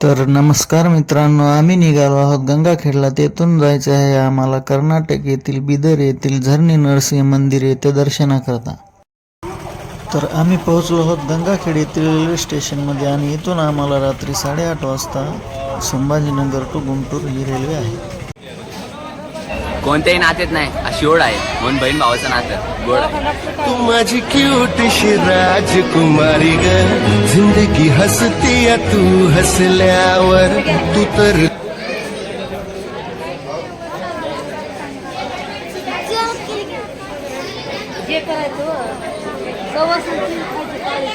तर नमस्कार मित्रांनो आम्ही निघालो आहोत गंगाखेडला. तेथून जायचं आहे आम्हाला कर्नाटक येथील बिदर येथील झरणी नरसिंह मंदिर येथे दर्शनाकरता. तर आम्ही पोहोचलो आहोत गंगाखेड येथील रेल्वे स्टेशनमध्ये आणि इथून आम्हाला रात्री साडेआठ वाजता संभाजीनगर टू गुंटूर ही रेल्वे आहे. कोणत्याही नात्यात नाही. अशी ओढ आहे. म्हणून बहीण भावाचं नातं गोड आहे. तू माझी क्यूटशी राजकुमारी ग. जिंदगी हसती या तू हसल्यावर. तू तर जे करायचं सवासांची खायची पाळी.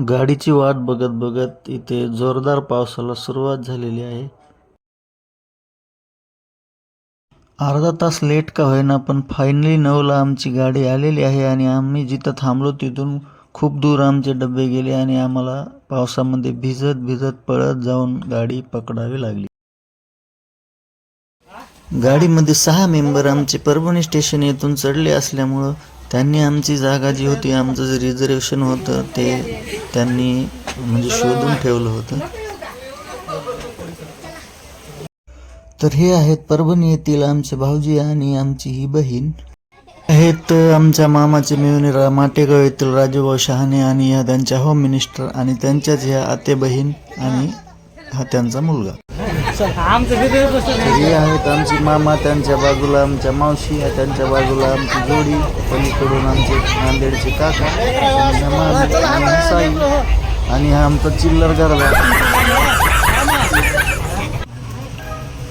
गाडीची वाट बघत बघत इथे जोरदार पावसाला सुरुवात झालेली आहे. अर्धा तास लेट का होईना पण फायनली नऊला आमची गाडी आलेली आहे आणि आम्ही जिथं थांबलो तिथून खूप दूर आमचे डबे गेले आणि आम्हाला पावसामध्ये भिजत भिजत पळत जाऊन गाडी पकडावी लागली. गाडीमध्ये सहा मेंबर आमचे परभणी स्टेशन येथून चढले असल्यामुळं त्यांनी आमची जागा जी होती आमचं जे रिझर्वेशन होतं ते त्यांनी म्हणजे शोधून ठेवलं होतं. तर हे आहेत परभणी येथील आमचे भाऊजी आणि आमची ही बहीण. आहेत आमच्या मामाचे मिळून रा माटेगाव येथील राजूभाऊ शहाणे आणि या त्यांच्या होम मिनिस्टर आणि त्यांच्याच ह्या आते बहीण आणि हा त्यांचा मुलगा. घरी आहेत आमची मामा त्यांच्या बाजूला आमच्या मावशी आहे त्यांच्या बाजूला आमची जोडी पलीकडून आमचे नांदेडचे काका आणि ह्या साई आणि हा आमचा चिल्लर गरबा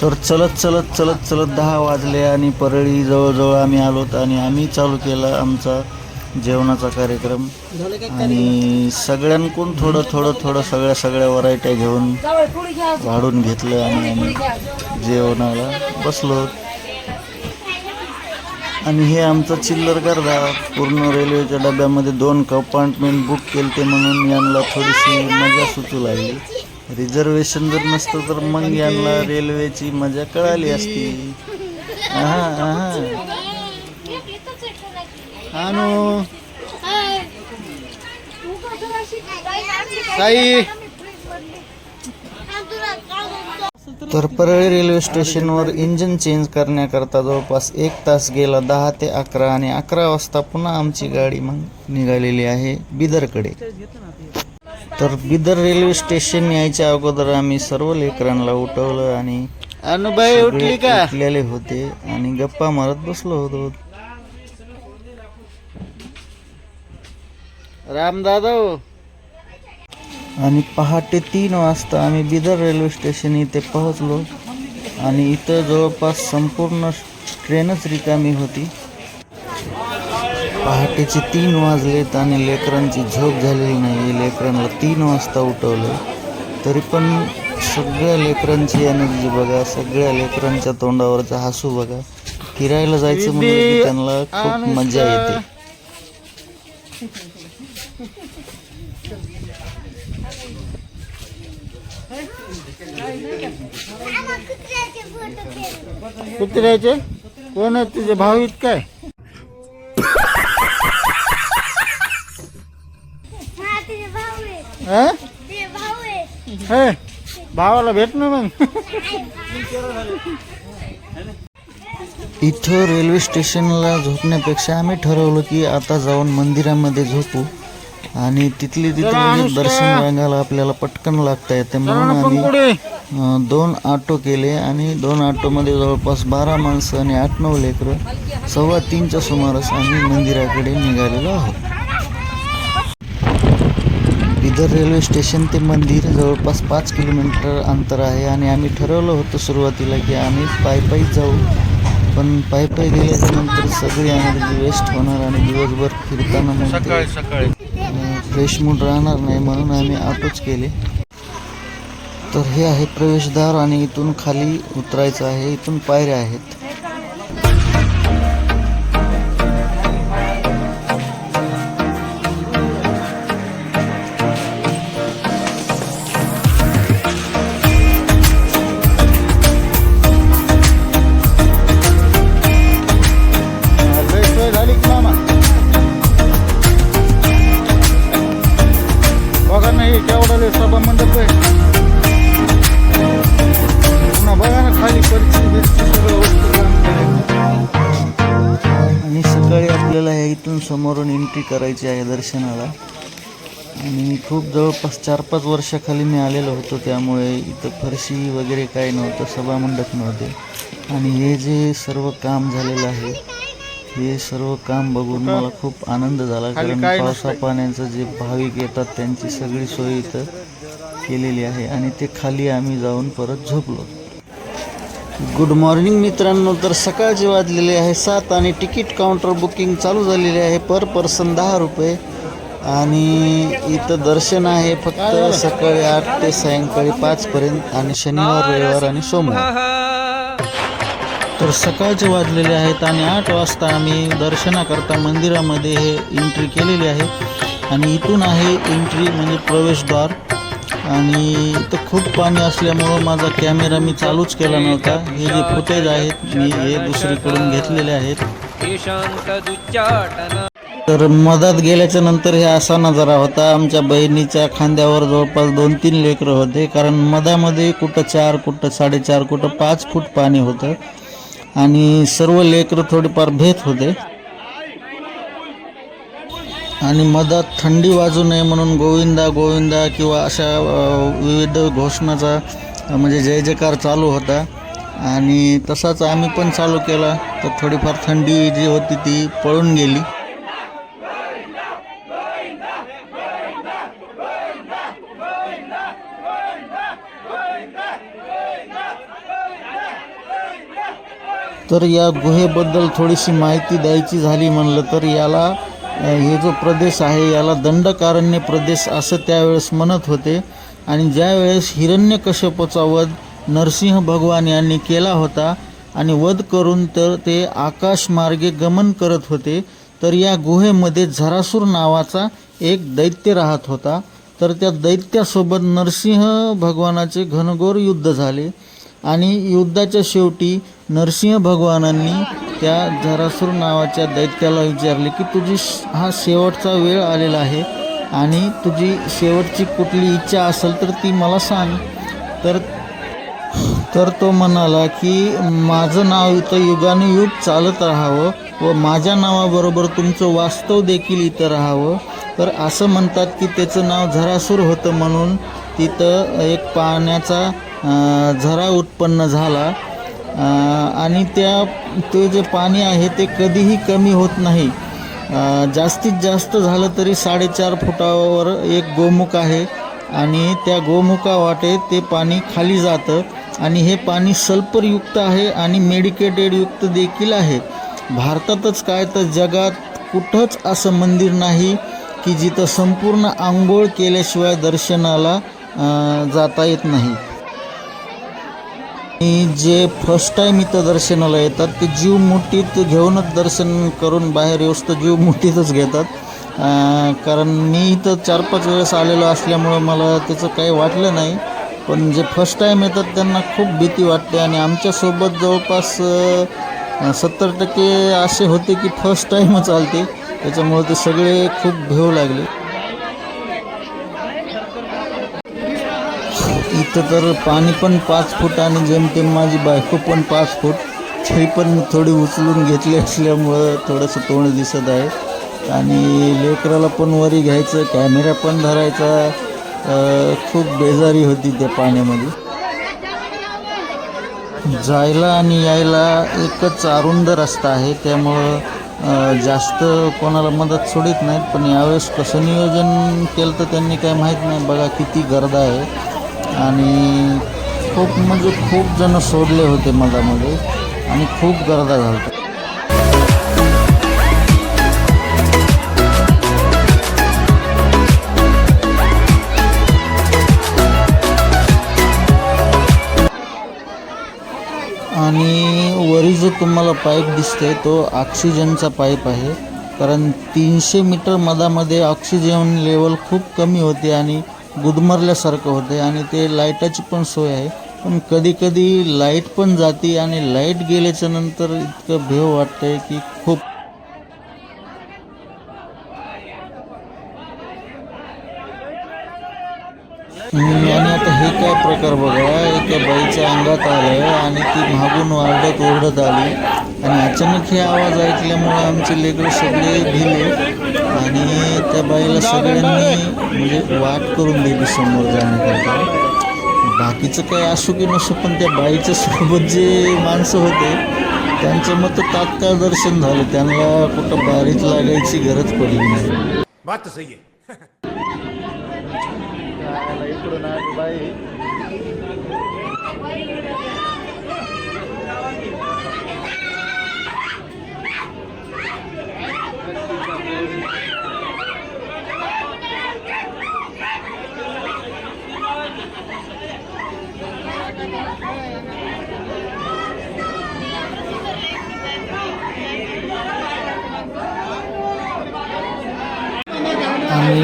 तर चलत चलत चलत चलत दहा वाजले आणि परळी जवळजवळ आम्ही आलोत आणि आम्ही चालू केला आमचा जेवणाचा कार्यक्रम आणि सगळ्यांकडून थोडं थोडं थोडं सगळ्या सगळ्या व्हरायट्या घेऊन वाढून घेतलं आणि आम्ही जेवणाला बसलो. आणि हे आमचं चिल्लर गर्दा पूर्ण रेल्वेच्या डब्यामध्ये दोन कंपार्टमेंट बुक केले ते म्हणून यांना थोडीशी मजा सुचू लागली. रिझर्वेशन जर नसतं तर मग यांना रेल्वेची मजा कळाली असती. आहा आहा. आणू साई तर परळी रेल्वे स्टेशनवर इंजिन चेंज करण्याकरता जवळपास एक तास गेला. दहा ते अकरा आणि अकरा वाजता पुन्हा आमची गाडी मग निघालेली आहे बिदरकडे. तर बिदर रेल्वे स्टेशन यायच्या अगोदर आम्ही सर्व लेकरांना उठवलं आणि अनुबाई उठली का? उठलेले होते आणि गप्पा मारत बसलो होतो. रामदादा आणि पहाटे तीन वाजता आम्ही बिदर रेल्वे स्टेशन इथे पोहोचलो. आणि इथं जवळपास संपूर्ण ट्रेनच रिकामी होती. पहाटेचे तीन वाजलेत आणि लेकरांची झोप झालेली नाही. लेकरांना तीन वाजता उठवलं. तरी पण सगळ्या लेकरांची एनर्जी बघा सगळ्या लेकरांच्या तोंडावरचा हसू बघा. फिरायला जायचं म्हणलं की त्यांना खूप मजा येते. कुत्र्याचे? कोण तुझे भाऊ आहे हं? ते भाऊ आहे हे भावाला भेट ना मग. इथं रेल्वे स्टेशनला झोपण्यापेक्षा आम्ही ठरवलं की आता जाऊन मंदिरामध्ये झोपू. आणि तिथली तिथे लगेच दर्शन बघायला आपल्याला पटकन लागता येते म्हणून आम्ही दोन ऑटो केले आणि दोन ऑटोमध्ये जवळपास बारा माणसं आणि आठ नऊ लेकरं सव्वा तीनच्या सुमारास आम्ही मंदिराकडे निघालेलो आहोत. बिदर रेल्वे स्टेशन ते मंदिर जवळपास पाच किलोमीटर अंतर आहे आणि आम्ही ठरवलं होतं सुरुवातीला की आम्ही पायी जाऊ पण पायी पायी गेल्याच्यानंतर सगळी एनर्जी वेस्ट होणार आणि दिवसभर फिरताना मग फ्रेश मूड राहणार नाही म्हणून आम्ही ऑटोच केले. तर हे आहे प्रवेशद्वार आणि इथून खाली उतरायचं आहे इथून पायऱ्या आहेत. करायची आहे दर्शनाला. आणि खूप जवळपास चार पाच वर्षाखाली मी आलेलो होतो त्यामुळे इथं फरशी वगैरे काही नव्हतं सभामंडप नव्हते. आणि हे जे सर्व काम झालेलं आहे हे सर्व काम बघून मला खूप आनंद झाला कारण पावसा पाण्याचं जे भाविक येतात त्यांची सगळी सोय इथं केलेली आहे. आणि ते खाली आम्ही जाऊन परत झोपलो. गुड मॉर्निंग मित्रांनो तर सकाळचे वाजलेले आहे सात आणि तिकीट काउंटर बुकिंग चालू झालेले आहे पर पर्सन दहा रुपये. आणि इथं दर्शन आहे फक्त सकाळी आठ ते सायंकाळी पाचपर्यंत आणि शनिवार रविवार आणि सोमवार. तर सकाळचे वाजलेले आहेत आणि आठ वाजता आम्ही दर्शनाकरता मंदिरामध्ये हे एंट्री केलेली आहे. आणि इथून आहे एंट्री म्हणजे प्रवेशद्वार. आणि इथं खूप पाणी असल्यामुळं माझा कॅमेरा मी चालूच केला नव्हता. हे जे फुटेज आहेत मी हे दुसरीकडून घेतलेले आहेत. तर मधात गेल्याच्यानंतर हे असा नजारा होता. आमच्या बहिणीच्या खांद्यावर जवळपास दोन तीन लेकरं होते. कारण मधामध्ये कुठं चार कुठं साडेचार कुठं पाच फूट पाणी होतं. आणि सर्व लेकरं थोडेफार भेत होते. आणि मधात थंडी वाजू नये म्हणून गोविंदा गोविंदा किंवा अशा विविध घोषणाचा म्हणजे जय जयकार चालू होता. आणि तसाच आम्ही पण चालू केला. तर थोडीफार थंडी जी होती ती पळून गेली. तर या गुहेबद्दल थोडीशी माहिती द्यायची झाली म्हणलं तर याला हे जो प्रदेश आहे याला दंडकारण्य प्रदेश असं त्यावेळेस म्हणत होते. आणि ज्यावेळेस हिरण्यकश्यपचा वध नरसिंह भगवान यांनी केला होता आणि वध करून तर ते आकाशमार्गे गमन करत होते तर या गुहेमध्ये झरासूर नावाचा एक दैत्य राहत होता. तर त्या दैत्यासोबत नरसिंह भगवानाचे घनघोर युद्ध झाले. आणि युद्धाच्या शेवटी नरसिंह भगवानांनी त्या झरासूर नावाच्या दैत्याला विचारले की तुझी श- हा शेवटचा वेळ आलेला आहे आणि तुझी शेवटची कुठली इच्छा असेल तर ती मला सांग. तर तर तो म्हणाला की माझं नाव इथं युगानुयुग चालत राहावं व माझ्या नावाबरोबर तुमचं वास्तव देखील इथं राहावं. तर असं म्हणतात की त्याचं नाव झरासूर होतं म्हणून तिथं एक पाण्याचा झरा उत्पन्न झाला. आणि त्या ते जे पाणी आहे ते कधीही कमी होत नाही. जास्तीत जास्त झालं तरी साडेचार फुटावर एक गोमुख आहे आणि त्या गोमुखा वाटे ते पाणी खाली जातं आणि हे पाणी सल्फरयुक्त आहे आणि मेडिकेटेडयुक्त देखील आहे. भारतातच काय तर जगात कुठंच असं मंदिर नाही की जिथं संपूर्ण आंघोळ केल्याशिवाय दर्शनाला जाता येत नाही. जे फर्स्ट टाईम इथं दर्शनाला येतात ते जीव मुठीत घेऊनच दर्शन करून बाहेर येऊस तर जीव मुठीतच घेतात. कारण मी इथं चार पाच वेळेस आलेलो असल्यामुळं मला त्याचं काही वाटलं नाही. पण जे फर्स्ट टाईम येतात त्यांना खूप भीती वाटते आणि आमच्यासोबत जवळपास सत्तर टक्के असे होते की फर्स्ट टाईमच आलते. त्याच्यामुळे ते सगळे खूप भेऊ लागले. इथं तर पाणी पण पाच फूट आणि जेमतेम माझी बायको पण पाच फूट तरी पण थोडी उचलून घेतली असल्यामुळं थोडंसं तोंड दिसत आहे. आणि लेकराला पण वरी घ्यायचं कॅमेरा पण धरायचा खूप बेजारी होती त्या पाण्यामध्ये. जायला आणि यायला एकच अरुंद रस्ता आहे त्यामुळं जास्त कोणाला मदत सोडित नाहीत पण यावेळेस कसं नियोजन केलं तर त्यांनी काय माहीत नाही बघा किती गर्दा आहे. आणि खूप म्हणजे खूप जण सोडले होते मधामध्ये आणि खूप गर्दा घालतो आणि वरी जो तुम्हाला पाईप दिसते तो ऑक्सिजनचा पाईप आहे. कारण तीनशे मीटर मधामध्ये ऑक्सिजन लेवल खूप कमी होते आणि गुदमरल्यासारखं होते आणि ते लाईटाची पण सोय आहे. पण कधी कधी लाइट पण जाते आणि लाइट गेल्याच्यानंतर इतकं भेव वाटतंय की खूप आणि आता हे काय प्रकार बघा एका बाईच्या अंगात आलं आणि ती मागून वारडत ओरडत आली. आणि अचानक हे आवाज ऐकल्यामुळं आमचे लेकरं सगळे भिले आणि त्या बाईला सगळ्यांनी म्हणजे वाट करून दिली समोर जाण्याकरता. बाकीचं काय असो की नसो पण त्या बाईच्या सोबत जे माणसं होते त्यांचं मत तात्काळ दर्शन झालं. त्यांना कुठं बारीत लागायची गरज पडली नाही. बात सही है इकडून आली बाई आणि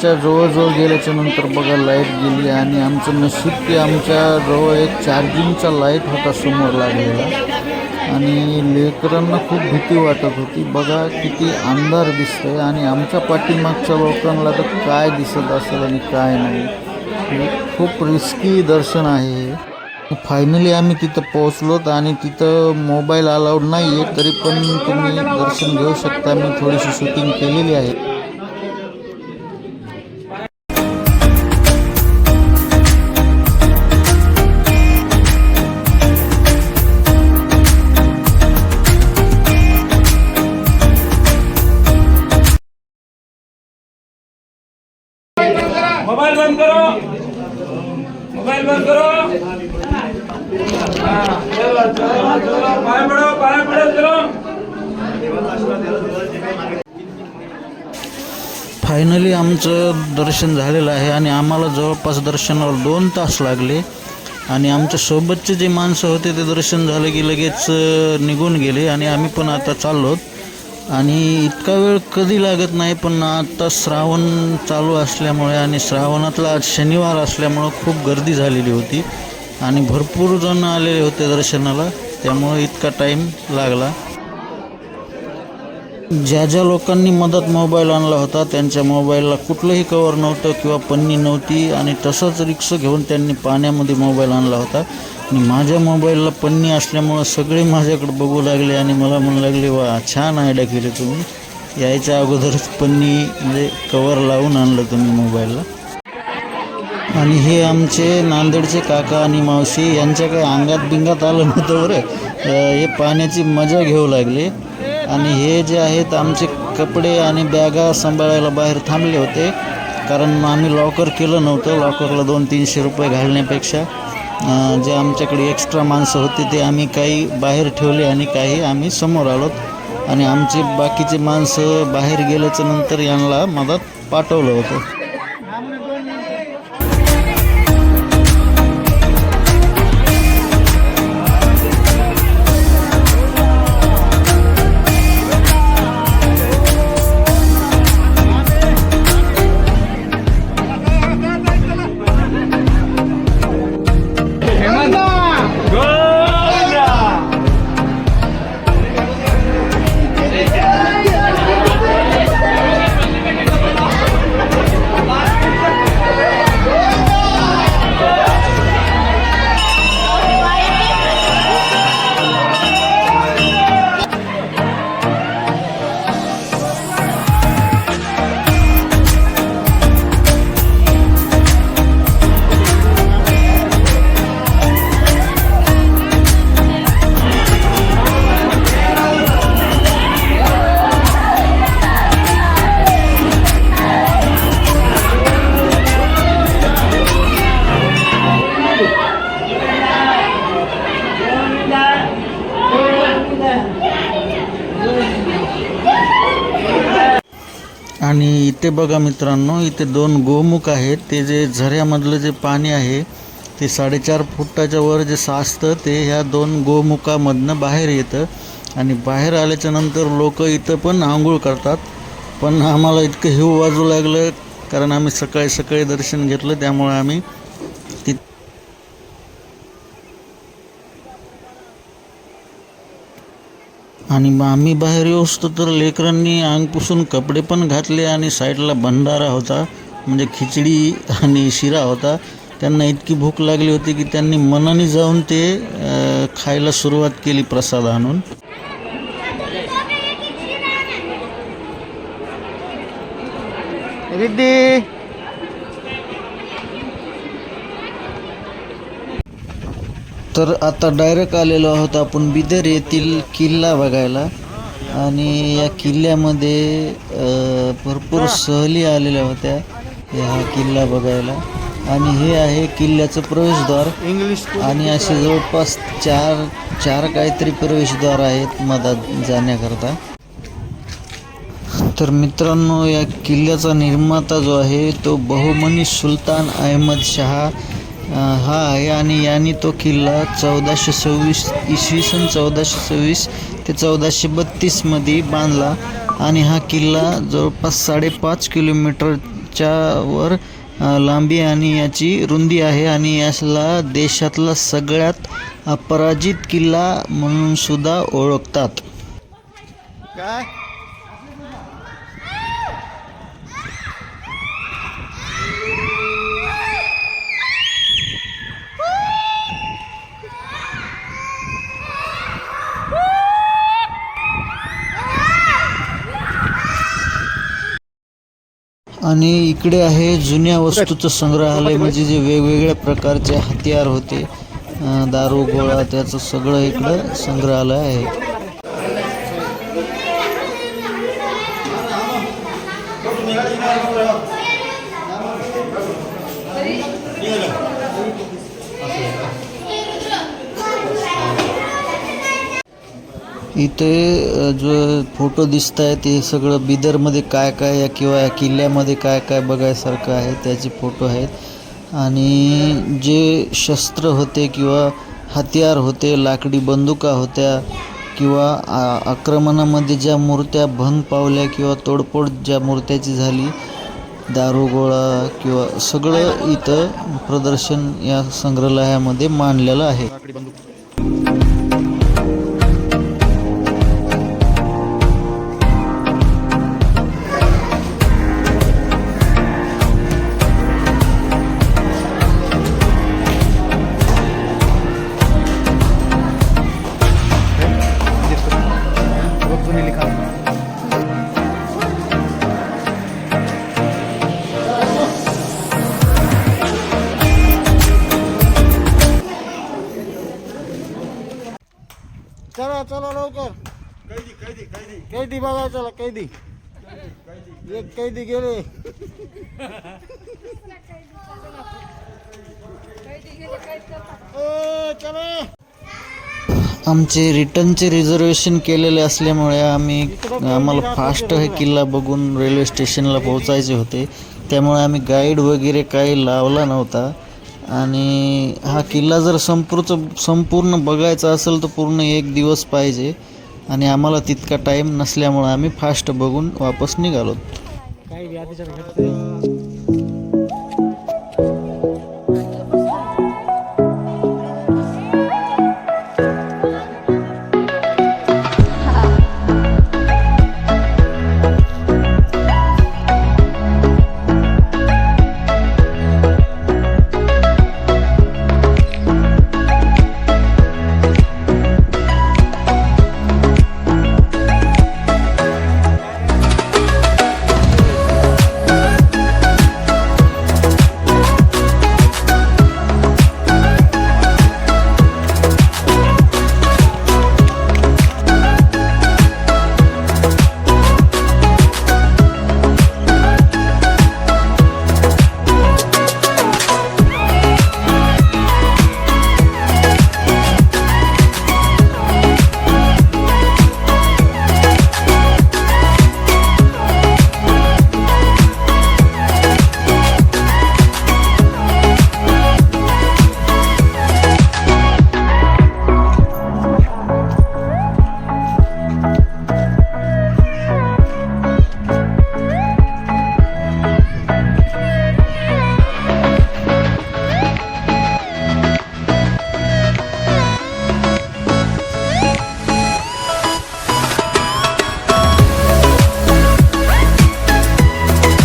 मदत जवळजवळ गेल्याच्यानंतर बघा लाइट गेली आणि आमचं नशीब की आमच्या जवळ एक चार्जिंगचा लाइट होता समोर लागलेला. आणि लेकरांना खूप भीती वाटत होती. बघा किती अंधार दिसतंय आणि आमच्या पाठीमागच्या लोकांना तर काय दिसत असेल आणि काय नाही. खूप रिस्की दर्शन आहे हे. फायनली आम्ही तिथं पोहोचलोत आणि तिथं मोबाईल अलाउड नाही आहे तरी पण तुम्ही दर्शन घेऊ शकता. मी थोडीशी शूटिंग केलेली आहे. फायनली आमचं दर्शन झालेलं आहे आणि आम्हाला जवळपास दर्शनावर दोन तास लागले. आणि आमच्या सोबतचे जे माणसं होते ते दर्शन झालं की लगेच निघून गेले. आणि आम्ही पण आता चाललोत. आणि इतका वेळ कधी लागत नाही पण आता श्रावण चालू असल्यामुळे आणि श्रावणातला आज शनिवार असल्यामुळं खूप गर्दी झालेली होती आणि भरपूर जण आलेले होते दर्शनाला त्यामुळे इतका टाईम लागला. ज्या ज्या लोकांनी मदत मोबाईल आणला होता त्यांच्या मोबाईलला कुठलंही कवर नव्हतं किंवा पन्नी नव्हती आणि तसंच रिक्स घेऊन त्यांनी पाण्यामध्ये मोबाईल आणला होता. आणि माझ्या मोबाईलला पन्नी असल्यामुळं सगळे माझ्याकडे बघू लागले आणि मला म्हणू लागले वा छान आयडिया केली तुम्ही. यायच्या अगोदरच पन्नी म्हणजे कवर लावून आणलं तुम्ही मोबाईलला. आणि हे आमचे नांदेडचे काका आणि मावशी यांच्या काही अंगात बिंगात आलं नव्हतं बरं. हे पाण्याची मजा घेऊ लागली. आणि हे जे आहेत आमचे कपडे आणि बॅगा सांभाळायला बाहेर थांबले होते. कारण आम्ही लॉकर केलं नव्हतं. लॉकरला दोन तीनशे रुपये घालण्यापेक्षा जे आमच्याकडे एक्स्ट्रा माणसं होते ते आम्ही काही बाहेर ठेवले आणि काही आम्ही समोर आलोत. आणि आमचे बाकीचे माणसं बाहेर गेल्याच्यानंतर यांना मदत पाठवलं होतं. आणि इथे बघा मित्रांनो इथे दोन गोमुख आहेत. ते जे झऱ्यामधलं जे पाणी आहे ते साडेचार फुटाच्या वर जे साचतं ते ह्या दोन गोमुखामधनं बाहेर येतं. आणि बाहेर आल्याच्यानंतर लोक इथं पण आंघोळ करतात. पण आम्हाला इतकं हिव वाजू लागलं कारण आम्ही सकाळी सकाळी दर्शन घेतलं त्यामुळे आम्ही तिथं आणि मग आम्ही बाहेर येऊस्तो तर लेकरांनी अंग पुसून कपडे पण घातले आणि साईडला भंडारा होता म्हणजे खिचडी आणि शिरा होता. त्यांना इतकी भूक लागली होती की त्यांनी मनाने जाऊन ते खायला सुरुवात केली प्रसाद आणून. रिद्धी! तर आता डायरेक्ट आलेलो आहोत आपण बिदर येथील किल्ला बघायला. आणि या किल्ल्यामध्ये भरपूर सहली आलेल्या होत्या. ह्या किल्ला बघायला. आणि हे आहे किल्ल्याचं प्रवेशद्वार. इंग्लिश आणि असे जवळपास चार चार काहीतरी प्रवेशद्वार आहेत मधात जाण्याकरता. तर मित्रांनो या किल्ल्याचा निर्माता जो आहे तो बहुमनी सुलतान अहमद शहा. हा आहे आणि यांनी तो किल्ला चौदाशे सव्वीस इसवी सन चौदाशे सव्वीस ते चौदाशे बत्तीसमध्ये बांधला आणि हा किल्ला जवळपास साडेपाच किलोमीटरच्या वर लांबी आणि याची रुंदी आहे आणि याला देशातला सगळ्यात अपराजित किल्ला म्हणून सुद्धा ओळखतात. काय? आणि इकडे आहे जुन्या वस्तूचं संग्रहालय म्हणजे जे वेगवेगळ्या प्रकारचे हत्यार होते दारू गोळा त्याचं सगळं इकडं संग्रहालय आहे. इथे जो फोटो दिसत आहे ते सगळं बिदरमध्ये काय काय या किंवा या किल्ल्यामध्ये काय काय बघायसारखं आहे त्याचे फोटो आहेत. आणि जे शस्त्र होते किंवा हत्यार होते लाकडी बंदुका होत्या किंवा आक्रमणामध्ये ज्या मूर्त्या भंग पावल्या किंवा तोडफोड ज्या मूर्त्याची झाली दारुगोळा किंवा सगळं इथं प्रदर्शन या संग्रहालयामध्ये मांडलेलं आहे. कैदी? एक कैदी गेले. आमचे रिटर्नचे रिझर्वेशन केलेले असल्यामुळे आम्ही आम्हाला फास्ट हे किल्ला बघून रेल्वे स्टेशनला पोहोचायचे होते. त्यामुळे आम्ही गाईड वगैरे काही लावला नव्हता. आणि हा किल्ला जर संपूर्ण संपूर्ण बघायचा असेल तर पूर्ण एक दिवस पाहिजे. आणि आम्हाला तितका टाईम नसल्यामुळे आम्ही फास्ट बघून वापस निघालो. काही